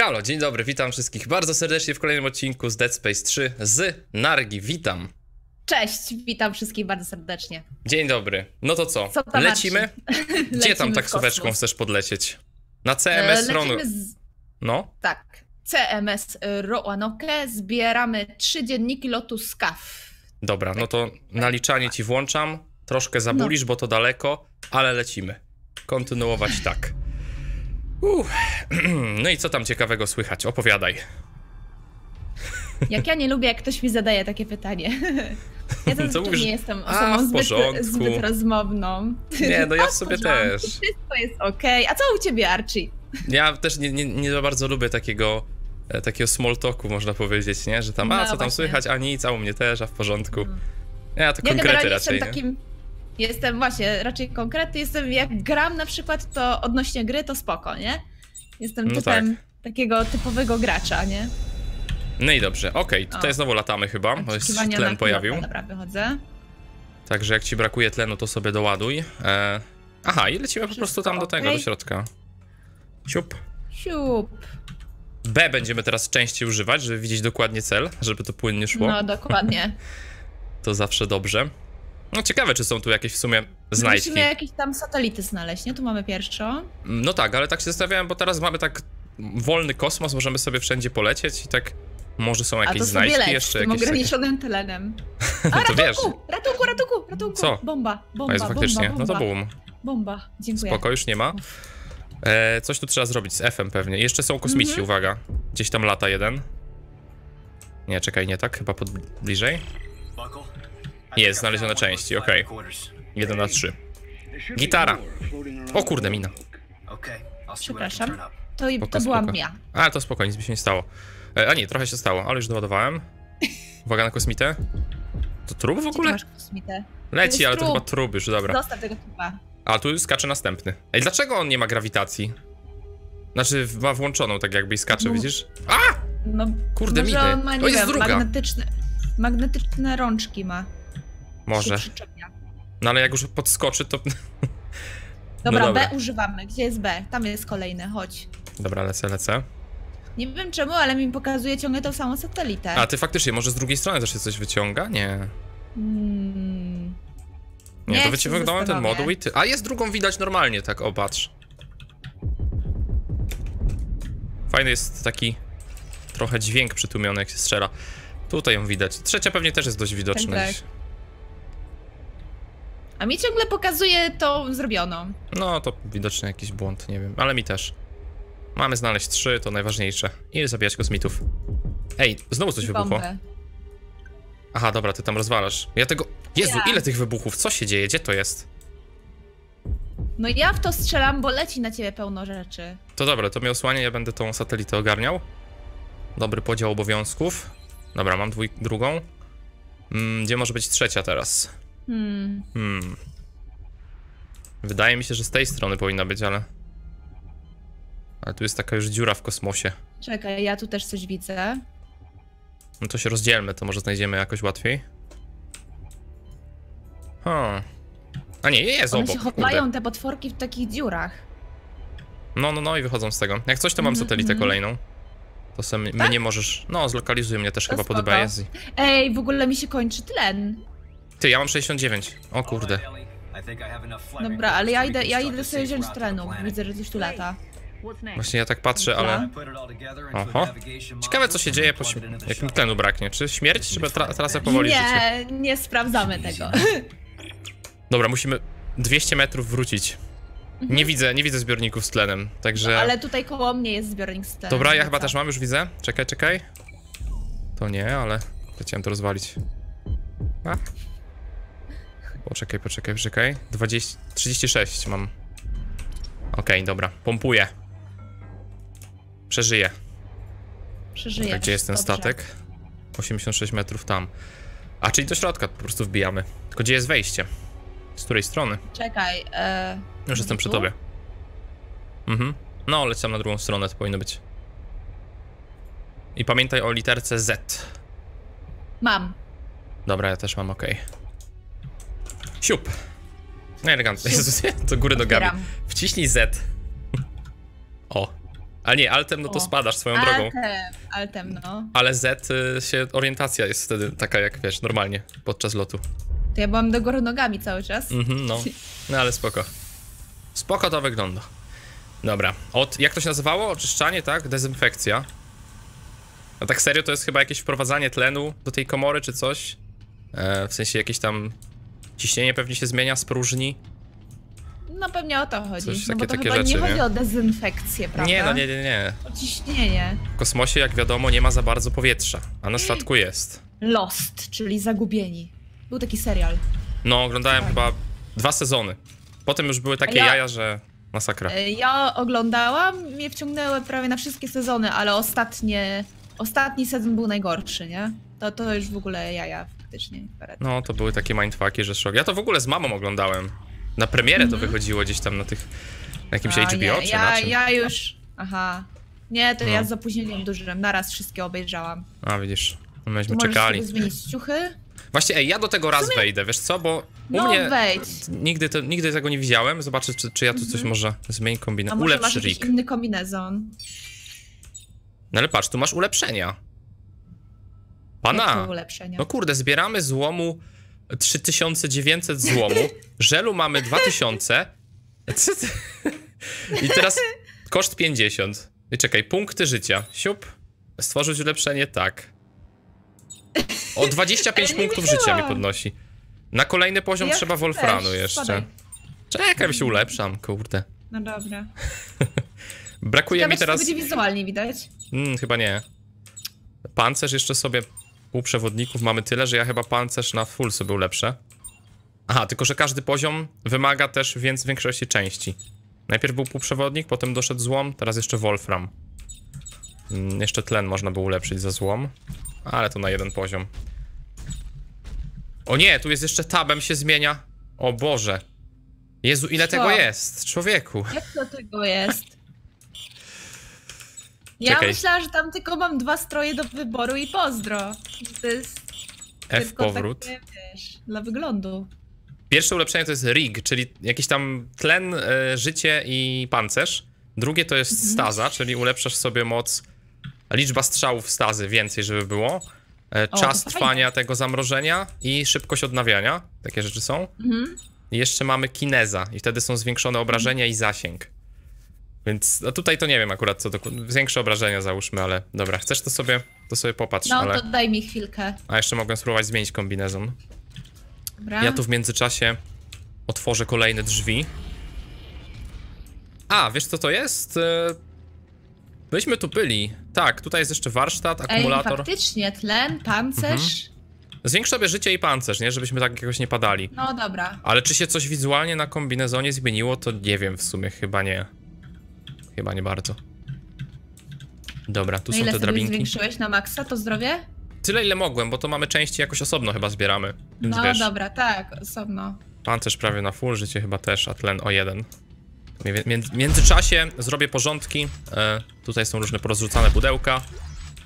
Halo, dzień dobry, witam wszystkich bardzo serdecznie w kolejnym odcinku z Dead Space 3 z Nargi. Witam. Cześć, witam wszystkich bardzo serdecznie. Dzień dobry. No to co? Co tam, Lecimy? Marcin? Gdzie tam Lecimy taksóweczką chcesz podlecieć? Na E, CMS Ronu. Lecimy z... No, Tak, CMS Roanoke, zbieramy trzy dzienniki lotu SCAF. dobra, no to naliczanie ci włączam. Troszkę zabulisz, bo to daleko, ale lecimy. Kontynuować tak. Uff. No i co tam ciekawego słychać? Opowiadaj. Jak ja nie lubię, jak ktoś mi zadaje takie pytanie. Ja To mówisz, nie jestem a, osobą w zbyt, zbyt rozmowną. Nie, no ja A, w sobie też. Wszystko jest okej. A co u ciebie, Archie? Ja też nie, nie, nie za bardzo lubię takiego, e, takiego small talku, można powiedzieć, nie? Że tam, a No, co tam właśnie. słychać, a nic, a u mnie też, a w porządku. Ja to Ja konkrety raczej, takim. Jestem właśnie raczej konkretny. Jestem jak gram na przykład, to odnośnie gry to spoko, nie? Jestem No typem takiego typowego gracza, nie? No i dobrze, okej, tutaj O. znowu latamy chyba, bo jest tlen na pojawił. Dobra, wychodzę. Także jak ci brakuje tlenu, to sobie doładuj. E... Aha, i lecimy po prostu tam do tego, do środka. Siup. Siup. B będziemy teraz częściej używać, żeby widzieć dokładnie cel, żeby to płynnie szło. No, dokładnie. To zawsze dobrze. No ciekawe, czy są tu jakieś w sumie znajdźki. Musimy jakieś tam satelity znaleźć, nie? Tu mamy pierwszą. No tak, ale tak się zastanawiałem, bo teraz mamy tak wolny kosmos, możemy sobie wszędzie polecieć i tak może są jakieś to sobie znajdźki leć z jeszcze tym jakieś takie... ograniczonym tlenem. A, ratunku! wiesz. Ratunku, ratunku, ratunku! Co? Bomba, bomba, jest faktycznie, bomba, no to bomba. boom. Bomba, dziękuję. Spoko, już nie ma. E, coś tu trzeba zrobić z F-em pewnie. Jeszcze są kosmici, Mhm. uwaga. Gdzieś tam lata jeden. Nie, czekaj, nie tak, chyba pod bliżej. Jest, znalezione części, okej. Jeden na trzy. Gitara. O kurde, mina. Przepraszam. To, i- Spoko, to byłam ja. A, to spoko, nic mi się nie stało. E, a nie, trochę się stało, ale już doładowałem. Uwaga na kosmitę. To trup w ogóle? Leci, ale to chyba trup już, dobra. Zostaw tego typa. A tu skacze następny. Ej, dlaczego on nie ma grawitacji? Znaczy, ma włączoną tak jakby i skacze, No. widzisz? A! No, Kurde, może miny. ma, O, nie jest wiem, druga. magnetyczne, magnetyczne rączki ma. Może. No ale jak już podskoczy, to... Dobra, No dobra. B używamy. Gdzie jest B? Tam jest kolejny, chodź. Dobra, lecę, lecę. Nie wiem czemu, ale mi pokazuje ciągle tą samą satelitę. A, ty faktycznie, może z drugiej strony też się coś wyciąga? Nie. Hmm. Nie, Nie to wyciągnąłem ten moduł i ty... A, jest drugą widać normalnie, tak, o, patrz. Fajny jest taki trochę dźwięk przytłumiony, jak się strzela. Tutaj ją widać. Trzecia pewnie też jest dość widoczna. Tak, gdzieś. A mi ciągle pokazuje tą zrobioną. No, to widoczny jakiś błąd, nie wiem, ale mi też. Mamy znaleźć trzy, to najważniejsze. I zabijać kosmitów. Ej, znowu coś wybuchło. Aha, dobra, ty tam rozwalasz. Ja tego... Jezu, Ja. ile tych wybuchów? Co się dzieje? Gdzie to jest? No ja w to strzelam, bo leci na ciebie pełno rzeczy. To dobra, to mnie osłania, ja będę tą satelitę ogarniał. Dobry podział obowiązków. Dobra, mam dwój, drugą. Mm, gdzie może być trzecia teraz? Hmm. Hmm. Wydaje mi się, że z tej strony powinna być, ale... Ale tu jest taka już dziura w kosmosie. Czekaj, ja tu też coś widzę. No to się rozdzielmy, to może znajdziemy jakoś łatwiej. Hmm. A nie, jest One obok, się kurde. chowają, te potworki, w takich dziurach. No, no, no i wychodzą z tego. Jak coś, to mam Mhm, satelitę mhm. kolejną. To mnie Tak? nie możesz... No, zlokalizuj mnie też To chyba pod spoko. BSI. Ej, w ogóle mi się kończy tlen. Ty, ja mam 69. O kurde. Dobra, ale ja idę, ja idę sobie wziąć tlenu. Widzę, że coś tu lata. Właśnie ja tak patrzę, ale... Oho. Ciekawe, co się dzieje, po jak mi tlenu braknie. Czy śmierć, czy tra trasę powoli życie? Nie, nie sprawdzamy tego. Dobra, musimy 200 metrów wrócić. Nie widzę, nie widzę zbiorników z tlenem, także... Mhm. Ale tutaj koło mnie jest zbiornik z tlenem. Dobra, ja no chyba też mam, już widzę. Czekaj, czekaj. To nie, ale chciałem to rozwalić. A? Poczekaj, poczekaj, poczekaj. 20, 36 mam. Okej, dobra, pompuję. Przeżyję. Przeżyję. Gdzie jest ten Dobrze. statek? 86 metrów tam. A, czyli do środka po prostu wbijamy. Tylko gdzie jest wejście? Z której strony? Czekaj, e... Już jestem przy tobie. Mhm. No, leciałem na drugą stronę, to powinno być. I pamiętaj o literce Z. Mam. Dobra, ja też mam, okej. Siup. No elegancko. Jezus, to góry nogami. Wciśnij Z. O. Ale nie, altem no to O. spadasz swoją drogą. Altem, altem, no. Ale Z y, się orientacja jest wtedy taka jak wiesz, normalnie podczas lotu. To ja byłam do góry nogami cały czas. Mhm, no. No ale spoko. Spoko to wygląda. Dobra. Od, jak to się nazywało? Oczyszczanie, tak? Dezynfekcja. A tak serio to jest chyba jakieś wprowadzanie tlenu do tej komory czy coś? E, w sensie jakieś tam ciśnienie pewnie się zmienia z próżni. No pewnie o to chodzi. Coś no takie- bo to takie rzeczy, nie chodzi nie? o dezynfekcję, prawda? Nie, no nie, nie, nie. O ciśnienie. W kosmosie, jak wiadomo, nie ma za bardzo powietrza, a na statku jest. Lost, czyli zagubieni. Był taki serial. No, oglądałem chyba dwa sezony. Potem już były takie ja- jaja, że masakra. E, Ja oglądałam, mnie wciągnęły prawie na wszystkie sezony, ale ostatnie, ostatni sezon był najgorszy, nie? To, to już w ogóle jaja faktycznie. No, to były takie mindfucki, że szok. Ja to w ogóle z mamą oglądałem. Na premierę to wychodziło gdzieś tam na tych... Na jakimś Mhm. A, HBO nie, czy na ja, czym? ja już... Aha. Nie, to No. ja z opóźnieniem dużym. Naraz wszystkie obejrzałam. A, widzisz. Myśmy możesz czekali. zmienić ciuchy. Właśnie, ej, ja do tego raz wejdę, wiesz co, bo u No mnie wejdź. nigdy, to, nigdy tego nie widziałem. Zobaczę, czy, czy ja tu coś może zmienię A kombinację. może Ulepsz masz jakiś rig. inny kombinezon? No ale patrz, tu masz ulepszenia. Pana! No kurde, zbieramy złomu 3900 złomu, żelu mamy 2000. Co ty? I teraz koszt 50. I czekaj, punkty życia. Siup. Stworzyć ulepszenie, tak. O 25 Ja nie punktów życia mi podnosi. Na kolejny poziom Ja trzeba Wolfranu jeszcze. spadaj. Czekaj, się ulepszam, kurde. No dobra. Brakuje Ciekawe, mi czy to teraz... będzie wizualnie widać. Mm, chyba nie. Pancerz jeszcze sobie pół przewodników mamy tyle, że ja chyba pancerz na full sobie ulepszę. Aha, tylko że każdy poziom wymaga też więc większości części. Najpierw był półprzewodnik, potem doszedł złom, teraz jeszcze Wolfram. Mm, jeszcze tlen można było ulepszyć za złom, ale to na jeden poziom. O nie, tu jest jeszcze tabem się zmienia. O Boże. Jezu, ile Co? tego jest, człowieku. Jak to tego jest? Ja Czekaj. myślałam, że tam tylko mam dwa stroje do wyboru i pozdro. To jest F tylko powrót. takie, wiesz, dla wyglądu. Pierwsze ulepszenie to jest rig, czyli jakiś tam tlen, e, życie i pancerz. Drugie to jest staza, czyli ulepszasz sobie moc, liczba strzałów stazy więcej, żeby było. E, to czas trwania tego zamrożenia i szybkość odnawiania. Takie rzeczy są. Mhm. I jeszcze mamy kineza i wtedy są zwiększone obrażenia i zasięg. Więc no tutaj to nie wiem akurat co to. Większe obrażenia załóżmy, ale dobra, chcesz to sobie, to sobie popatrz, No ale. to daj mi chwilkę. A jeszcze mogę spróbować zmienić kombinezon. Dobra. Ja tu w międzyczasie otworzę kolejne drzwi. A, wiesz co to jest? E, Myśmy tu byli. Tak, tutaj jest jeszcze warsztat, Ej, akumulator. faktycznie, tlen, pancerz. Zwiększ sobie życie i pancerz, nie? Żebyśmy tak jakoś nie padali. No dobra. Ale czy się coś wizualnie na kombinezonie zmieniło, to nie wiem w sumie, chyba nie. Chyba nie bardzo. Dobra, tu No są te drabinki. zwiększyłeś na maksa to zdrowie? Tyle ile mogłem, bo to mamy części jakoś osobno chyba zbieramy. Więc No wiesz, dobra, tak, osobno. pancerz prawie na full, życie chyba też, a tlen o jeden. W między- międzyczasie zrobię porządki. E, tutaj są różne porozrzucane pudełka.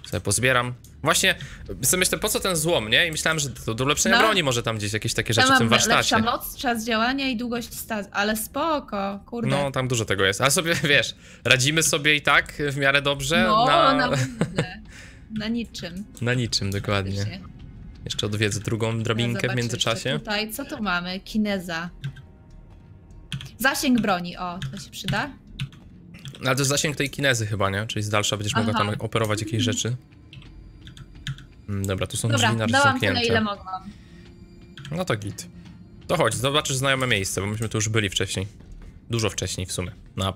Sobie pozbieram. Właśnie, sobie myślę, po co ten złom, nie? I myślałem, że do, do ulepszenia No. broni może tam gdzieś jakieś takie rzeczy w tym mam lepsza warsztacie. moc, czas działania i długość staz, ale spoko, kurde. No, tam dużo tego jest. Ale sobie, wiesz, radzimy sobie i tak w miarę dobrze No, na, na, na, niczym. na niczym, dokładnie. faktycznie. Jeszcze odwiedzę drugą drabinkę w Zobaczę międzyczasie. Tutaj, co tu mamy? Kineza. Zasięg broni, o, to się przyda. Ale to jest zasięg tej kinezy chyba, nie? Czyli z dalsza będziesz mogła Aha. tam operować jakieś rzeczy. Mm, Dobra, tu są Dobra, drzwi na dałam tyle, zamknięte. ile mogłam. No to git. To chodź, zobaczysz znajome miejsce, bo myśmy tu już byli wcześniej. Dużo wcześniej w sumie. Na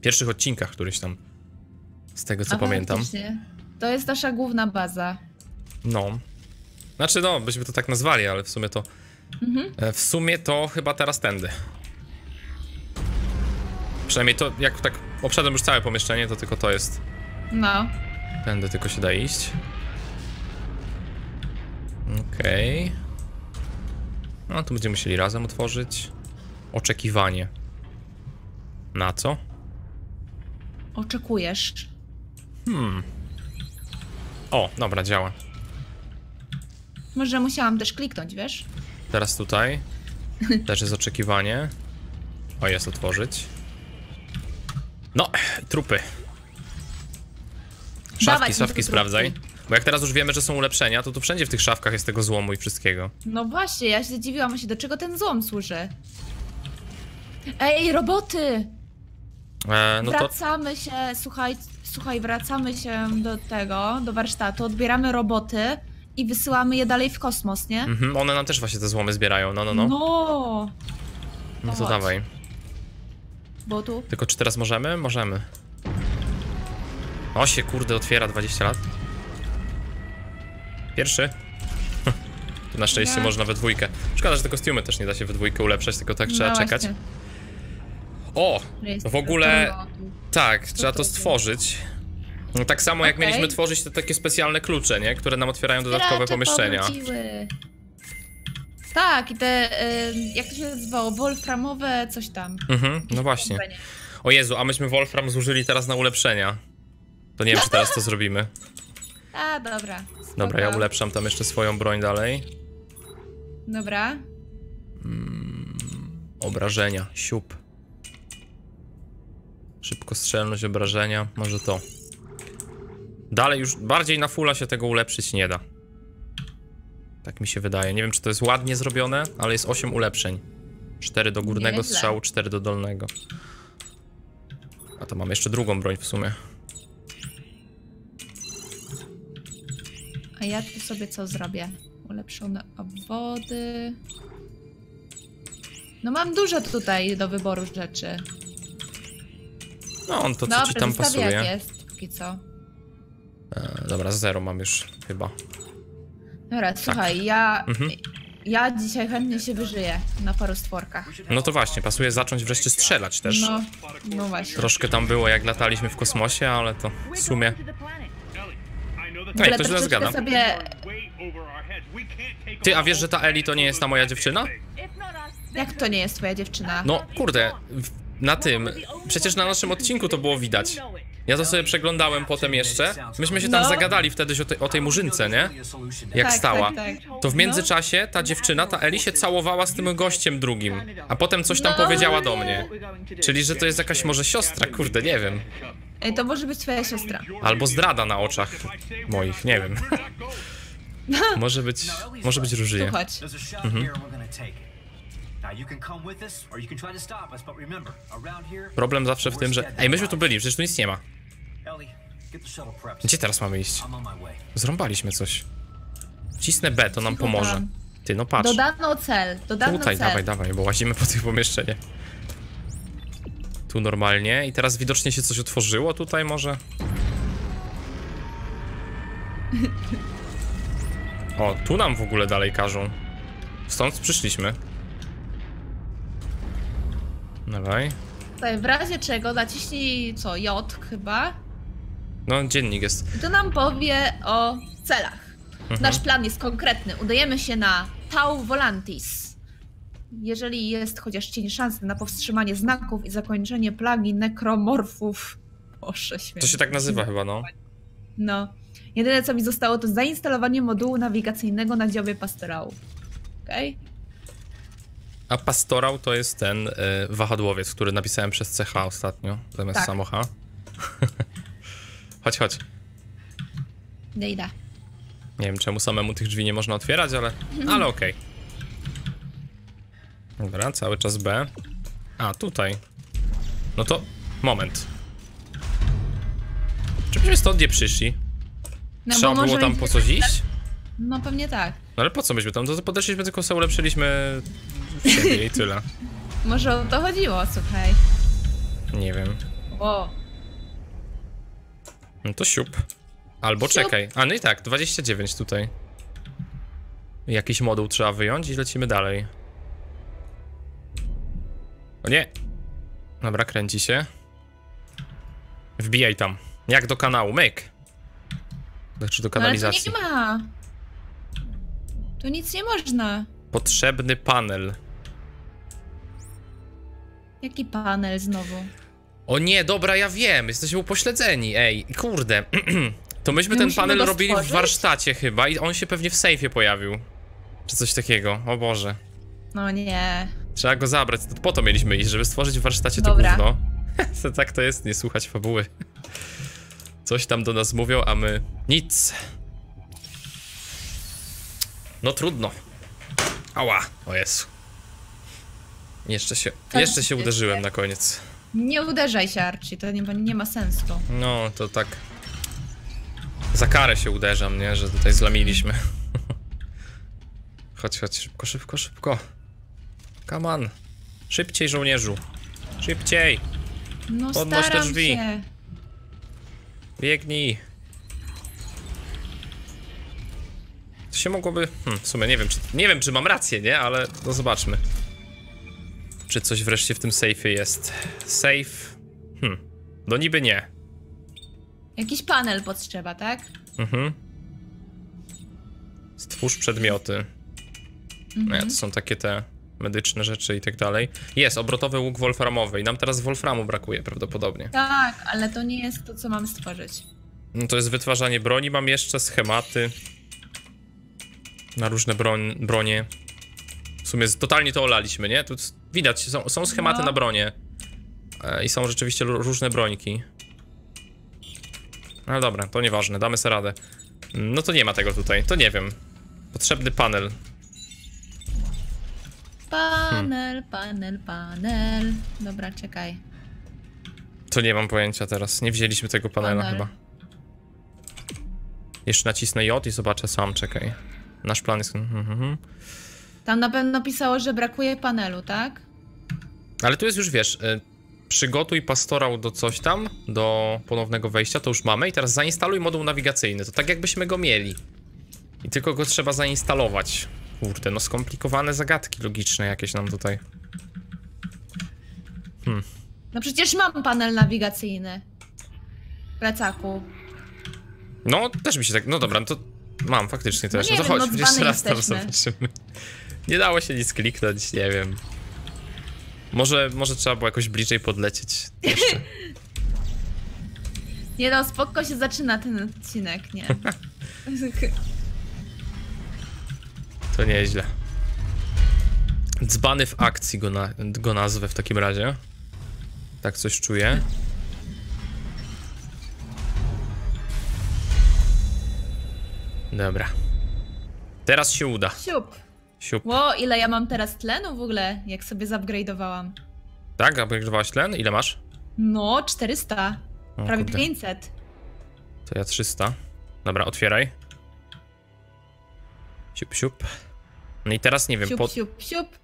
pierwszych odcinkach któryś tam. Z tego co A, pamiętam. faktycznie. To jest nasza główna baza. No. Znaczy no, byśmy to tak nazwali, ale w sumie to... Mhm. e, W sumie to chyba teraz tędy. Przynajmniej to, jak tak obszedłem już całe pomieszczenie, to tylko to jest. No. Tędy tylko się da iść. Okej. No, tu będziemy musieli razem otworzyć. Oczekiwanie. Na co? Oczekujesz. O, dobra, działa. Może musiałam też kliknąć, wiesz? Teraz tutaj. Też jest oczekiwanie. O, jest otworzyć. No, trupy. Szafki, Dawać szafki sprawdzaj. Bo jak teraz już wiemy, że są ulepszenia, to tu wszędzie w tych szafkach jest tego złomu i wszystkiego. No właśnie, ja się dziwiłam się, do czego ten złom służy. Ej, roboty! E, no to wracamy się, słuchaj, słuchaj, wracamy się do tego, do warsztatu, odbieramy roboty i wysyłamy je dalej w kosmos, nie? mhm, one nam też właśnie te złomy zbierają, no, no, no. No, No to chodź. dawaj. Bo tu... Tylko czy teraz możemy? Możemy. O się kurde otwiera 20 lat. Pierwszy. Tu na szczęście Nie. można we dwójkę. Szkoda, że te kostiumy też nie da się we dwójkę ulepszać, tylko tak trzeba no czekać. O! W ogóle-. Tak, trzeba to stworzyć. No, tak samo jak mieliśmy tworzyć te takie specjalne klucze, nie? Które nam otwierają dodatkowe pomieszczenia. powróciły. Tak, i te, y, jak to się nazywało, wolframowe coś tam. Mhm, no właśnie. O Jezu, a myśmy Wolfram zużyli teraz na ulepszenia. To nie wiem, czy teraz to zrobimy. A, dobra. Dobra, ja spoko. ulepszam tam jeszcze swoją broń dalej. Dobra. Obrażenia, siup. Szybkostrzelność, obrażenia, może to. Dalej już bardziej na fulla się tego ulepszyć nie da. Tak mi się wydaje. Nie wiem, czy to jest ładnie zrobione, ale jest 8 ulepszeń. 4 do górnego Nieźle. strzału, 4 do dolnego. A to mam jeszcze drugą broń w sumie. A ja tu sobie co zrobię? Ulepszone obwody. No mam dużo tutaj do wyboru rzeczy. No, on to co Dobra, ci tam zostawię pasuje. jak jest, póki co. E, dobra, zero mam już chyba. Dobra, słuchaj, ja, Mhm. ja dzisiaj chętnie się wyżyję na paru stworkach. No to właśnie, pasuje zacząć wreszcie strzelać też. No, no właśnie. Troszkę tam było jak lataliśmy w kosmosie, ale to w sumie... Ktoś do nas troszeczkę gada. sobie... Ty, a wiesz, że ta Eli to nie jest ta moja dziewczyna? Jak to nie jest twoja dziewczyna? No, kurde, na tym, przecież na naszym odcinku to było widać. Ja to sobie przeglądałem potem jeszcze. Myśmy się tam No. zagadali wtedy o tej, o tej murzynce, nie? Jak Tak, stała. tak, tak. To w międzyczasie ta dziewczyna, ta Eli się całowała z tym gościem drugim, a potem coś tam No. powiedziała do mnie. Czyli, że to jest jakaś może siostra, kurde, nie wiem. Ej, to może być twoja siostra. Albo zdrada na oczach moich, nie wiem. Może być, może być różnie. chodź. Problem zawsze w tym, że... Ej, myśmy tu byli, przecież tu nic nie ma. Gdzie teraz mamy iść? I'm on my way. Zrąbaliśmy coś. Wcisnę B, to nam pomoże. Ty, no patrz. Dodano cel, dodano Tutaj, cel. dawaj, dawaj, bo łazimy po tych pomieszczeniach. Tu normalnie. I teraz widocznie się coś otworzyło tutaj może. O, tu nam w ogóle dalej każą. Stąd przyszliśmy. Dawaj. Tutaj w razie czego naciśnij co, J chyba. No, dziennik jest. I to nam powie o celach. Mhm. Nasz plan jest konkretny. Udajemy się na Tau Volantis. Jeżeli jest chociaż cień szansy na powstrzymanie znaków i zakończenie plagi nekromorfów. Boże święty. To się tak nazywa chyba, no. No. Jedyne co mi zostało to zainstalowanie modułu nawigacyjnego na dziobie pastorału. Okej? A pastorał to jest ten y, wahadłowiec, który napisałem przez CH ostatnio, zamiast Tak. samo H. chodź, chodź. Nie idę. Nie wiem czemu samemu tych drzwi nie można otwierać, ale, ale okej. Dobra, cały czas B. A, tutaj. No to, moment. Czy myśmy stąd nie przyszli? No, Trzeba było tam po coś iść? No pewnie tak. No ale po co myśmy tam? To, podeszliśmy, tylko sobie ulepszyliśmy siebie i tyle. Może o to chodziło, słuchaj. Nie wiem. O, No to siup. Albo Siup. czekaj. A no i tak, 29 tutaj. Jakiś moduł trzeba wyjąć i lecimy dalej. O nie! Dobra, kręci się. Wbijaj tam. Jak do kanału, myk! Znaczy do no ale tu kanalizacji. nie ma. Tu nic nie można. Potrzebny panel. Jaki panel znowu? O nie, dobra, ja wiem, jesteśmy upośledzeni, ej, kurde. To myśmy My ten musimy panel robili w stworzyć? warsztacie chyba i on się pewnie w sejfie pojawił. Czy coś takiego, o Boże. No nie. Trzeba go zabrać, to po to mieliśmy iść, żeby stworzyć w warsztacie to Dobra. gówno. To tak to jest, nie słuchać fabuły. Coś tam do nas mówią, a my nic. No trudno. Ała, o Jezu. Jeszcze się, jeszcze się uderzyłem na koniec. Nie uderzaj się, Archie, to nie, nie ma sensu. No, to tak. Za karę się uderzam, nie? Że tutaj zlamiliśmy. chodź, chodź, szybko, szybko, szybko. Come on. Szybciej, żołnierzu. Szybciej. No Podnoś te drzwi. się. Biegnij. To się mogłoby... Hmm, w sumie nie wiem, czy, nie wiem, czy mam rację, nie? Ale no zobaczmy. Czy coś wreszcie w tym safe'ie jest. Safe... Hmm. No niby nie. Jakiś panel potrzeba, tak? Mhm. Stwórz przedmioty. Nie, to są takie te medyczne rzeczy i tak dalej. Jest, obrotowy łuk wolframowy i nam teraz wolframu brakuje prawdopodobnie. Tak, ale to nie jest to, co mamy stworzyć. No to jest wytwarzanie broni, mam jeszcze schematy na różne broń, bronie. Sumie totalnie to olaliśmy, nie? Tu widać, są, są schematy No. na bronie. E, I są rzeczywiście różne brońki. Ale dobra, to nieważne, damy sobie radę. No to nie ma tego tutaj, to nie wiem. Potrzebny panel. Panel, panel, panel. Dobra, czekaj. To nie mam pojęcia teraz, nie wzięliśmy tego panela Panel. chyba. Jeszcze nacisnę J i zobaczę sam, czekaj. Nasz plan jest... mhm, mhm. Tam na pewno pisało, że brakuje panelu, tak? Ale tu jest już, wiesz, y, przygotuj pastorał do coś tam, do ponownego wejścia, to już mamy i teraz zainstaluj moduł nawigacyjny, to tak jakbyśmy go mieli. I tylko go trzeba zainstalować. Kurde, no skomplikowane zagadki logiczne jakieś nam tutaj. No przecież mam panel nawigacyjny. W plecaku. No, też mi się tak, no dobra, no to mam faktycznie też. nie No to wiem, chodź, no jeszcze dzbany raz tam jesteśmy. zobaczymy. Nie dało się nic kliknąć, nie wiem. Może, może trzeba było jakoś bliżej podlecieć jeszcze. Nie no, spoko się zaczyna ten odcinek, nie? To nieźle. Dzbany w akcji go, na, go nazwę w takim razie. Tak coś czuję. Dobra. Teraz się uda. Siup. Siup. Ło, ile ja mam teraz tlenu w ogóle, jak sobie zupgrade'owałam. Tak, upgrade'owałaś tlen? Ile masz? No, 400. O, Prawie kurde. 500. To ja 300. Dobra, otwieraj. Siup, siup. No i teraz nie wiem, Siup, pod, siup, siup.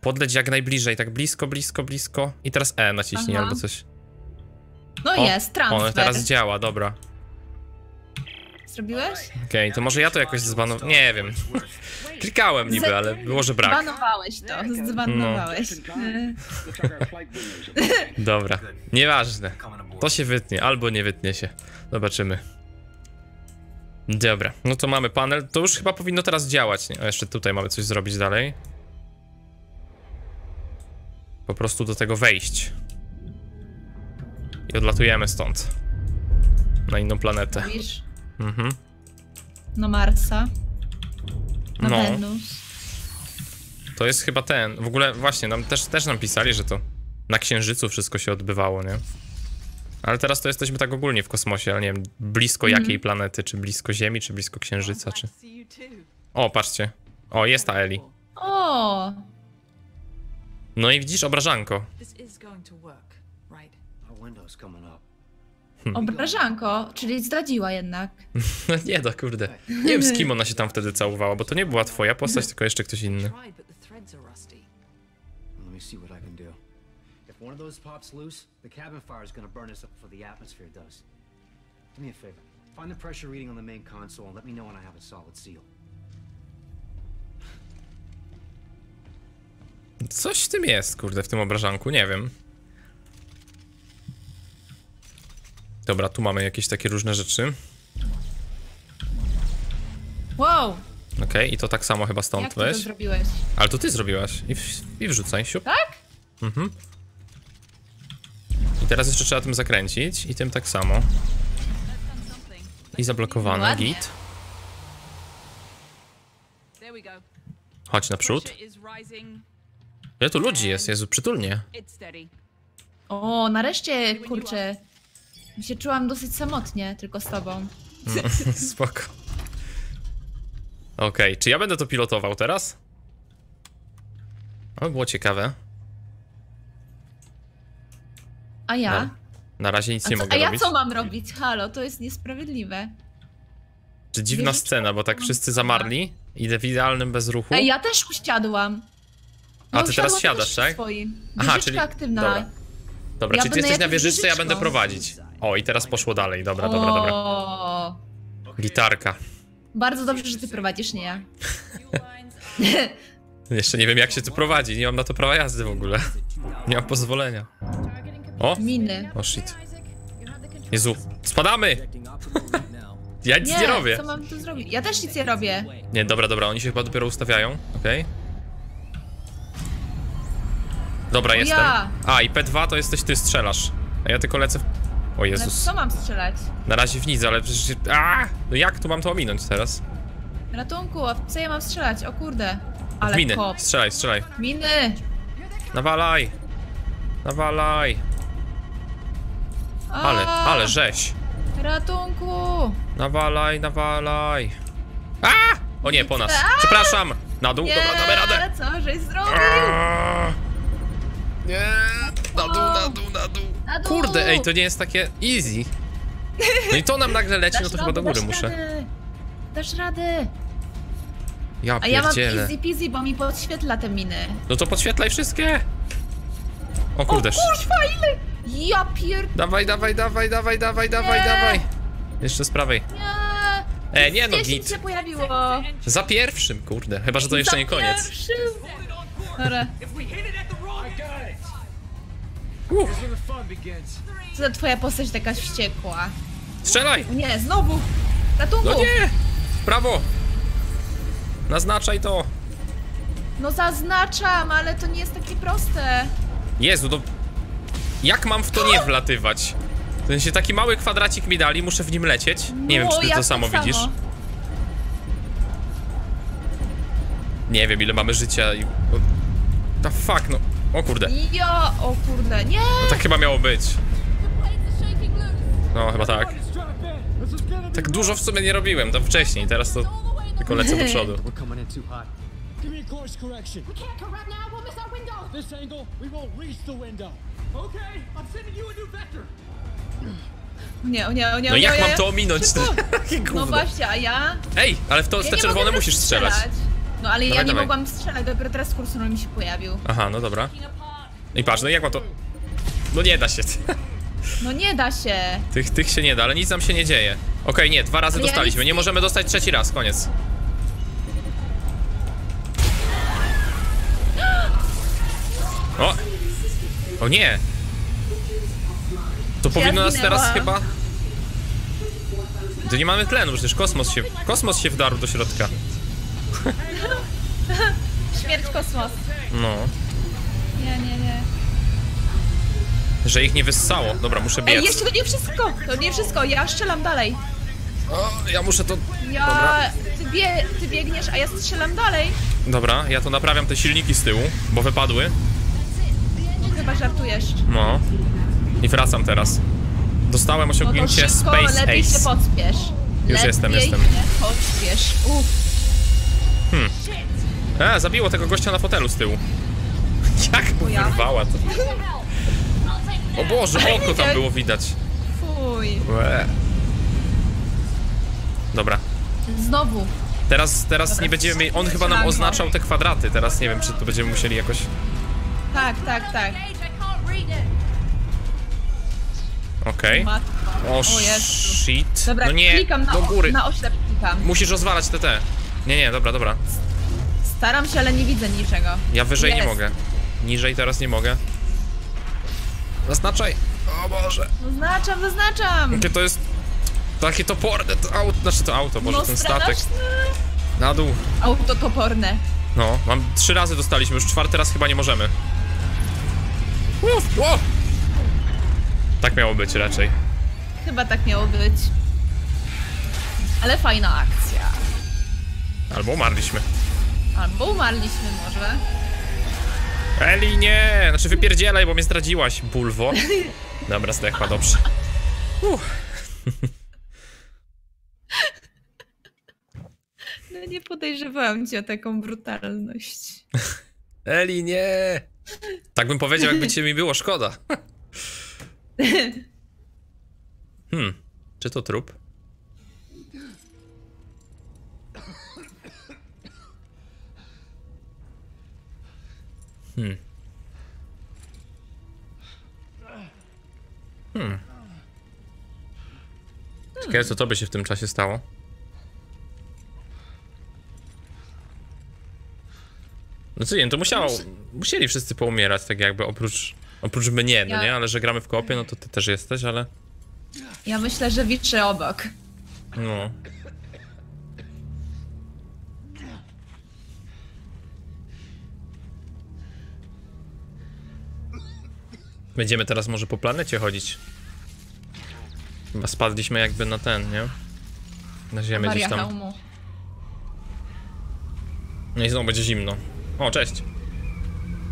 podleć jak najbliżej, tak blisko, blisko, blisko. I teraz E naciśnij Aha. albo coś. No O, jest, transfer. Ono teraz działa, dobra. Zrobiłeś? Okej, to może ja to jakoś zbanowałem. Nie wiem. Klikałem niby, ale było, że brak. Zbanowałeś to, zbanowałeś. E, Dobra. Nieważne. To się wytnie, albo nie wytnie się. Zobaczymy. Dobra, no to mamy panel. To już chyba powinno teraz działać. Nie? A jeszcze tutaj mamy coś zrobić dalej. Po prostu do tego wejść. I odlatujemy stąd. Na inną planetę. Mhm. Na Marsa. Na No. Wenus. To jest chyba ten. W ogóle właśnie, nam też, też nam pisali, że to na Księżycu wszystko się odbywało, nie? Ale teraz to jesteśmy tak ogólnie w kosmosie, ale nie wiem, blisko jakiej planety, czy blisko Ziemi, czy blisko Księżyca, czy... O, patrzcie. O, jest ta Eli. O, No i widzisz, obrażanko. This is going to work, right? Our window's coming up. Obrażanko, czyli zdradziła jednak. No nie da, kurde. Nie wiem, z kim ona się tam wtedy całowała, bo to nie była twoja postać, tylko jeszcze ktoś inny. Tried, but the threads are rusty. Let me see what I can do. If one of those pops loose, the cabin fire is gonna burn us up before the atmosphere does. Do me a favor. Find the pressure reading on the main console and let me know when I have a solid seal. Coś w tym jest, kurde, w tym obrażanku, nie wiem. Dobra, tu mamy jakieś takie różne rzeczy. Wow, Okej, i to tak samo chyba jak stąd to weź. zrobiłeś? Ale to ty zrobiłaś. I, w, i wrzucaj, siup. Tak? Mhm. I teraz jeszcze trzeba tym zakręcić i tym tak samo. I zablokowane, git. Chodź naprzód. Ile tu ludzi jest? Jezu, przytulnie. O, nareszcie, kurczę, się czułam dosyć samotnie, tylko z tobą. Spoko. Okej, czy ja będę to pilotował teraz? By było ciekawe. A ja? No, Na razie nic A, nie co, mogę a ja robić. co mam robić? Halo, to jest niesprawiedliwe. Czy dziwna Wieżyczka scena, bo tak mam wszyscy zamarli? Idę w idealnym bezruchu. Ej, ja też usiadłam. A, ty teraz siadasz, tak? Swoim. Aha, czyli- aktywna. dobra. Dobra, ja czy ty jesteś na wieżyczce, ja będę prowadzić. O, i teraz poszło dalej. Dobra, dobra, dobra. O, Gitarka. Bardzo dobrze, że ty prowadzisz, nie ja. Jeszcze nie wiem, jak się tu prowadzi. Nie mam na to prawa jazdy w ogóle. Nie mam pozwolenia. O! Miny. O shit. Jezu, spadamy! Ja nic nie, robię. co mam tu zrobić? Ja też nic nie robię. Nie, dobra, dobra, oni się chyba dopiero ustawiają, okej. Dobra, O jestem. ja. A, i P2 to jesteś ty, strzelasz. A ja tylko lecę w... O Ale Jezus. co mam strzelać? Na razie w nic, ale przecież... A! No jak tu mam to ominąć teraz? Ratunku, a co ja mam strzelać? O kurde. W Ale miny. kop. Strzelaj, strzelaj. Miny! Nawalaj! Nawalaj! A, Ale, ale rzeź! Ratunku! Nawalaj, nawalaj! A! O nie, po nas. Przepraszam! Na dół, Nie, dobra, damy radę! ale co żeś zrobił? Nie! Na dół, na dół, na dół! Kurde, ej, to nie jest takie easy. No i to nam nagle leci, no to chyba do góry muszę. Radę. Dasz radę. Ja A ja mam pierdzielę. easy peasy, bo mi podświetla te miny. No to podświetlaj wszystkie! O kurde, O kuźwa, ile? Ja pier... dawaj, dawaj, dawaj, dawaj, dawaj, dawaj, dawaj! Jeszcze z prawej. Nie. E, nie no, 10 git. się pojawiło. Za pierwszym, kurde. Chyba, że to jeszcze Za nie koniec. pierwszym. Dobra, Co za twoja postać taka wściekła? Strzelaj! Nie, znowu! Ratunku! No nie! W Prawo! Naznaczaj to! No zaznaczam, ale to nie jest takie proste. Jezu, no... Jak mam w to nie wlatywać? W sensie taki mały kwadracik mi dali, muszę w nim lecieć. Nie wiem, No, czy ty ja to tak samo widzisz. Nie wiem, ile mamy życia i... o, The fuck, no... O kurde. Ja, o kurde, nie! No tak chyba miało być. No, chyba tak. Tak dużo w sumie nie robiłem, to wcześniej, teraz to tylko lecę do przodu. We're coming in too hot. Give me a course correction. We can't correct now, we'll miss our window! This angle, we won't reach the window. Okay, I'm sending you a new vector. Nie, o nie, o nie, No nie, jak nie. mam to ominąć? No właśnie, a ja? Ej, ale w to, ja te nie czerwone musisz teraz strzelać. No ale ja Dawaj, nie dawaj. mogłam strzelać, dopiero teraz kursor mi się pojawił. Aha, no dobra. I patrz, no jak mam to... No nie da się. No nie da się. Tych, tych się nie da, ale nic nam się nie dzieje. Okej, nie, dwa razy Ale ja dostaliśmy. nic Nie możemy dostać trzeci raz, koniec. O! O nie! To powinno nas teraz chyba... Tu nie mamy tlenu, przecież kosmos się... Kosmos się wdarł do środka. Śmierć kosmos. No. Nie, nie, nie. Że ich nie wyssało. Dobra, muszę Ej, biec. jeszcze to nie wszystko! To nie wszystko, ja strzelam dalej. O, ja muszę to... Ja... Ty, bie... Ty biegniesz, a ja strzelam dalej. Dobra, ja to naprawiam te silniki z tyłu, bo wypadły. Chyba żartujesz. No. I wracam teraz. Dostałem No to osiągnięcie szybko, Space lepiej się Ace. podspiesz. Już lepiej jestem, jestem. się podspiesz. Uff. A, zabiło tego gościa na fotelu z tyłu. Jak mu wyrwała to? O Boże, oko tam było widać. Fuj. Łe. Dobra. Znowu. Teraz, teraz Dobra, nie będziemy mieli... On chyba nam oznaczał te kwadraty. Teraz nie wiem, czy tu będziemy musieli jakoś... Tak, tak, tak. Okej. Matko. O, O shit. Dobra, No nie, klikam na, do góry. na oślep klikam. Musisz rozwalać te te. Nie, nie, dobra, dobra. Staram się, ale nie widzę niczego. Ja wyżej nie Jest. mogę. Niżej teraz nie mogę. Zaznaczaj. O Boże. Zaznaczam, zaznaczam. Jakie to jest... Takie toporne to auto, znaczy to auto, Boże, no ten statek. Na dół. Auto toporne. No, mam trzy razy dostaliśmy, już czwarty raz chyba nie możemy. Uf, o! Tak miało być raczej. Chyba tak miało być. Ale fajna akcja. Albo umarliśmy. Albo umarliśmy może. Eli, nie! Znaczy wypierdzielaj, bo mnie zdradziłaś, bulwo. Dobra, zdechła, dobrze. No nie podejrzewałam cię o taką brutalność. Eli, nie! Tak bym powiedział, jakby cię mi było szkoda. Hmm, czy to trup? Hmm. Hmm. Ciekawe, co to by się w tym czasie stało. No co nie, to musiało, musieli wszyscy poumierać, tak jakby oprócz, oprócz mnie, no Ja- nie? Ale że gramy w kopie, no to ty też jesteś, ale Ja myślę, że wiczy obok. no. Będziemy teraz może po planecie chodzić. Chyba spadliśmy jakby na ten, nie? Na ziemię gdzieś tam. hełmu. No i znowu będzie zimno. O, cześć.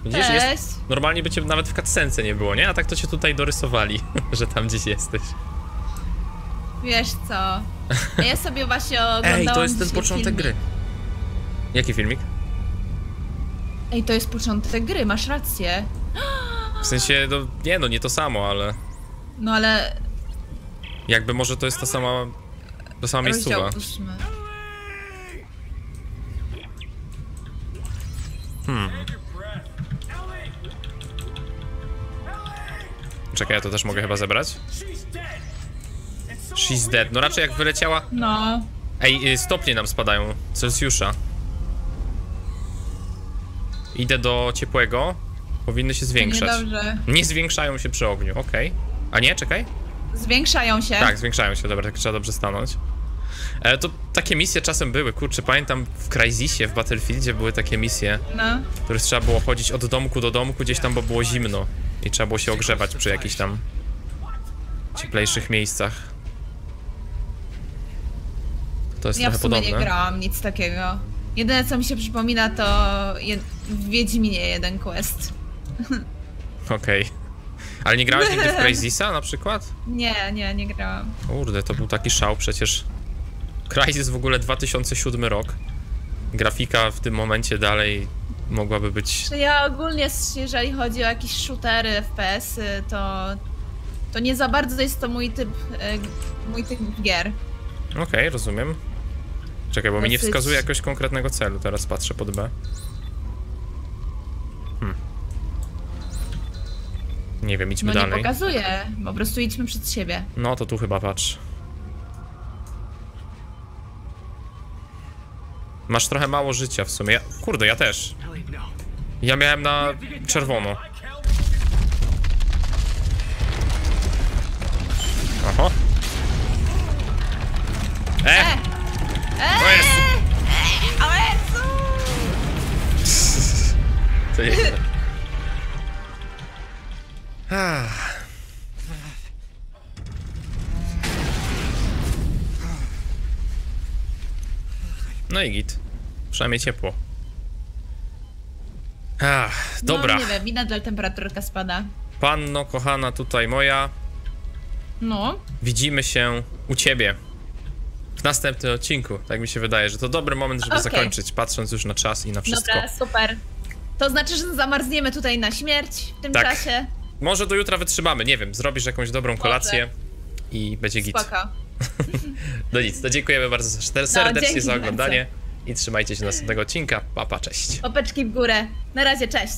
Widzisz, Cześć. jest, normalnie by cię nawet w cutscence nie było, nie? A tak to cię tutaj dorysowali, że tam gdzieś jesteś. Wiesz co? Ja sobie właśnie oglądałam Ej, to jest ten początek filmik. gry. Jaki filmik? Ej, to jest początek gry, masz rację. W sensie, no nie no, nie to samo, ale No ale jakby może to jest ta sama, ta sama miejscowa. ósmy. Czekaj, ja to też mogę chyba zebrać. She's dead. No raczej jak wyleciała... No, Ej, y, stopnie nam spadają. Celsjusza. Idę do ciepłego. Powinny się zwiększać. niedobrze. Nie zwiększają się przy ogniu, okej. A nie, czekaj. Zwiększają się. Tak, zwiększają się, dobra, tak trzeba dobrze stanąć. E, to takie misje czasem były, kurczę, pamiętam w Crysisie, w Battlefieldzie były takie misje, No. w których trzeba było chodzić od domku do domku, gdzieś tam, bo było zimno i trzeba było się ogrzewać przy jakichś tam cieplejszych miejscach. To jest Ja w trochę sumie podobne. nie grałam nic takiego. Jedyne co mi się przypomina to jed... w Wiedźminie jeden quest. Okej. Ale nie grałeś nigdy w Crysisa na przykład? Nie, nie, nie grałam. Kurde, to był taki szał przecież. Crysis w ogóle 2007 rok. Grafika w tym momencie dalej mogłaby być. Ja ogólnie, jeżeli chodzi o jakieś shootery, FPS-y, to, to nie za bardzo jest to mój typ, e, mój typ gier. Okej, rozumiem. Czekaj, bo mi nie Dosyć- wskazuje jakiegoś konkretnego celu. Teraz patrzę pod B. Nie wiem, idźmy No nie dalej. pokazuje, po prostu idźmy przed siebie. No to tu chyba patrz. Masz trochę mało życia w sumie. Ja, kurde, ja też. No. Ja miałem na czerwono. Oho. No i git. Przynajmniej ciepło. Ach, dobra. No nie wiem, nadal temperaturka spada. Panno kochana tutaj moja, No, widzimy się u ciebie w następnym odcinku. Tak mi się wydaje, że to dobry moment, żeby Okej. zakończyć, patrząc już na czas i na wszystko. dobra, super. To znaczy, że zamarzniemy tutaj na śmierć w tym Tak. czasie. Może do jutra wytrzymamy, nie wiem, zrobisz jakąś dobrą kolację i będzie git. No nic, to dziękujemy bardzo ser- serdecznie dzięki za oglądanie i trzymajcie się następnego odcinka. Papa, cześć. Opeczki w górę. Na razie, cześć.